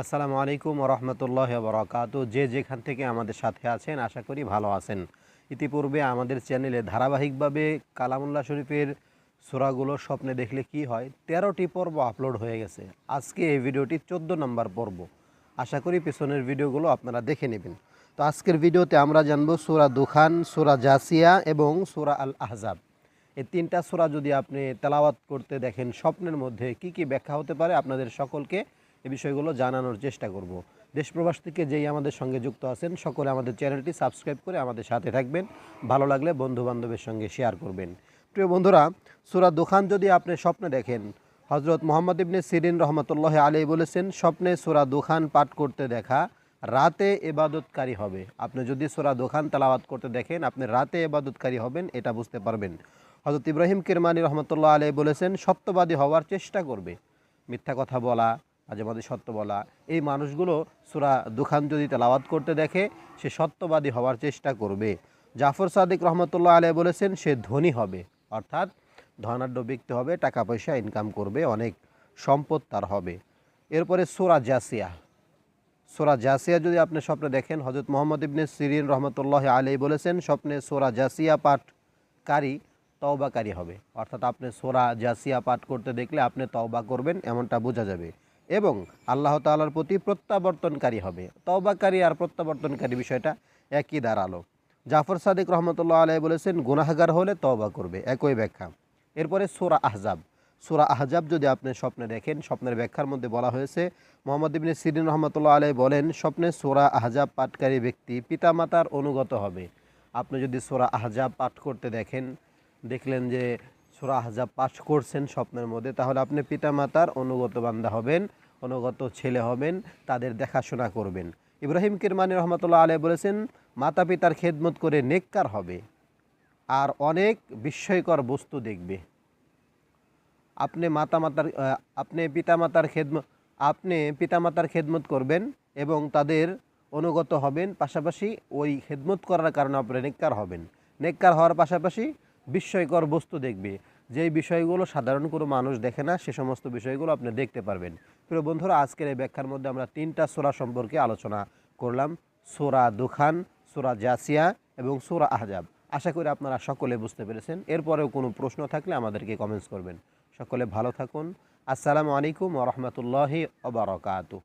আসসালামু আলাইকুম রহমতুল্লাহ বরকাত। যে যেখান থেকে আমাদের সাথে আছেন, আশা করি ভালো আছেন। ইতিপূর্বে আমাদের চ্যানেলে ধারাবাহিকভাবে কালামুল্লাহ শরীফের সুরাগুলো স্বপ্নে দেখলে কি হয়, তেরোটি পর্ব আপলোড হয়ে গেছে। আজকে এই ভিডিওটি চোদ্দ নম্বর পর্ব। আশা করি পেছনের ভিডিওগুলো আপনারা দেখে নেবেন। তো আজকের ভিডিওতে আমরা জানব সুরা দুখান, সুরা জাসিয়া এবং সুরা আল আহজাব এই তিনটা সূরা যদি আপনি তেলাওয়াত করতে দেখেন, স্বপ্নের মধ্যে কি কি ব্যাখ্যা হতে পারে, আপনাদের সকলকে এই বিষয়গুলো জানানোর চেষ্টা করব। দেশ প্রবাস থেকে যেই আমাদের সঙ্গে যুক্ত আছেন, সকলে আমাদের চ্যানেলটি সাবস্ক্রাইব করে আমাদের সাথে থাকবেন। ভালো লাগলে বন্ধু বান্ধবের সঙ্গে শেয়ার করবেন। প্রিয় বন্ধুরা, সূরা দোকান যদি আপনি স্বপ্নে দেখেন হজরত মোহাম্মদ ইবনে সিরিন রহমতুল্লাহ আলী বলেছেন, স্বপ্নে সূরা দোকান পাঠ করতে দেখা রাতে এবাদতকারী হবে। আপনি যদি সূরা দোকান তেলাওয়াত করতে দেখেন, আপনি রাতে এবাদতকারী হবেন, এটা বুঝতে পারবেন। হজরত ইব্রাহিম কিরমানি রহমতুল্লাহ আলাই বলেছেন, সত্যবাদী হওয়ার চেষ্টা করবে। মিথ্যা কথা বলা মাঝে সত্য বলা। এই মানুষগুলো সুরা দুখান যদি তেলাওয়াত করতে দেখে, সে সত্যবাদী হওয়ার চেষ্টা করবে। জাফর সাদিক রহমতুল্লাহ আলাই বলেছেন, সে ধনী হবে। অর্থাৎ ধনাঢ্য ব্যক্তি হবে টাকা পয়সা ইনকাম করবে, অনেক সম্পদ তার হবে। এরপরে সোরা জাসিয়া। সোরা জাসিয়া যদি আপনি স্বপ্নে দেখেন হজরত মোহাম্মদ ইবনে সিরিন রহমতুল্লাহ আলী বলেছেন, স্বপ্নে সোরা জাসিয়া পাঠকারী তওবাকারী হবে। অর্থাৎ আপনি সোরা জাসিয়া পাঠ করতে দেখলে আপনি তওবা করবেন, এমনটা বোঝা যাবে। এবং আল্লাহ তাআলার প্রতি প্রত্যাবর্তনকারী হবে। তওবাকারী আর প্রত্যাবর্তনকারী বিষয়টা একই দাঁড়াল। জাফর সাদিক রহমতুল্লাহ আলাই বলেছেন, গুনাহগার হলে তওবা করবে, একই ব্যাখ্যা। এরপরে সোরা আহজাব। সোরা আহজাব যদি আপনি স্বপ্নে দেখেন, স্বপ্নের ব্যাখ্যার মধ্যে বলা হয়েছে, মোহাম্মদ ইবনে সিরিন রহমতুল্লাহ আলাই বলেন, স্বপ্নে সোরা আহজাব পাঠকারী ব্যক্তি পিতামাতার অনুগত হবে। আপনি যদি সোরা আহজাব পাঠ করতে দেখেন, দেখলেন যে সোরা আহজাব পাঠ করছেন স্বপ্নের মধ্যে, তাহলে আপনি পিতামাতার অনুগত বান্দা হবেন। অনুগত ছেলে হবেন তাদের দেখাশোনা করবেন। ইব্রাহিম কিরমানি রহমতুল্লাহ আলাই বলেছেন মাতা পিতার খেদমত করে নেককার হবে আর অনেক বিস্ময়কর বস্তু দেখবে। আপনি মাতামাতার আহ, আপনি পিতামাতার খেদমত আপনি পিতামাতার খেদমত করবেন এবং তাদের অনুগত হবেন পাশাপাশি ওই খেদমত করার কারণে আপনি নেককার হবেন। নেককার হওয়ার পাশাপাশি বিস্ময়কর বস্তু দেখবে। যেই বিষয়গুলো সাধারণ কোনো মানুষ দেখে না, সে সমস্ত বিষয়গুলো আপনি দেখতে পারবেন। প্রিয় বন্ধুরা, আজকের এই ব্যাখ্যার মধ্যে আমরা তিনটা সোরা সম্পর্কে আলোচনা করলাম। সোরা দুখান, সোরা জাসিয়া এবং সোরা আহজাব। আশা করি আপনারা সকলে বুঝতে পেরেছেন। এরপরেও কোনো প্রশ্ন থাকলে আমাদেরকে কমেন্টস করবেন। সকলে ভালো থাকুন। আসসালামু আলাইকুম ওরহমতুল্লাহি ওবরাকাতু